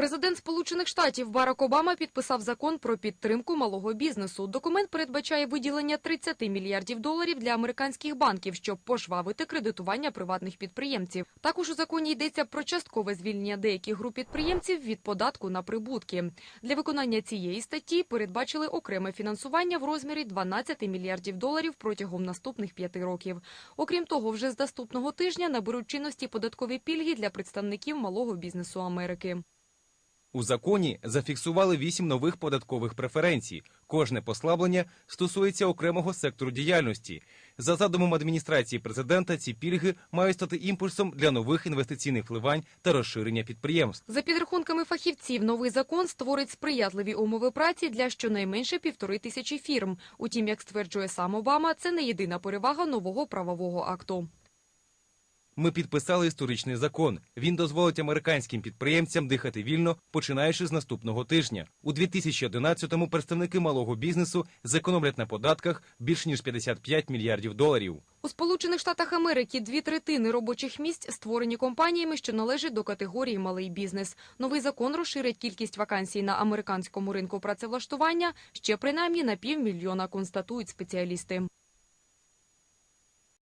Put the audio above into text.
Президент Сполучених Штатів Барак Обама підписав закон про підтримку малого бізнесу. Документ передбачає виділення 30 мільярдів доларів для американських банків, щоб пожвавити кредитування приватних підприємців. Також у законі йдеться про часткове звільнення деяких груп підприємців від податку на прибутки. Для виконання цієї статті передбачили окреме фінансування в розмірі 12 мільярдів доларів протягом наступних п'яти років. Окрім того, вже з наступного тижня наберуть чинності податкові пільги для представників малого бізнесу Америки. У законі зафіксували вісім нових податкових преференцій. Кожне послаблення стосується окремого сектору діяльності. За задумом адміністрації президента, ці пільги мають стати імпульсом для нових інвестиційних вливань та розширення підприємств. За підрахунками фахівців, новий закон створить сприятливі умови праці для щонайменше півтори тисячі фірм. Утім, як стверджує сам Обама, це не єдина перевага нового правового акту. Ми підписали історичний закон. Він дозволить американським підприємцям дихати вільно, починаючи з наступного тижня. У 2011-му представники малого бізнесу зекономлять на податках більш ніж 55 мільярдів доларів. У Сполучених Штатах Америки дві третини робочих місць створені компаніями, що належать до категорії малий бізнес. Новий закон розширить кількість вакансій на американському ринку працевлаштування ще принаймні на півмільйона, констатують спеціалісти.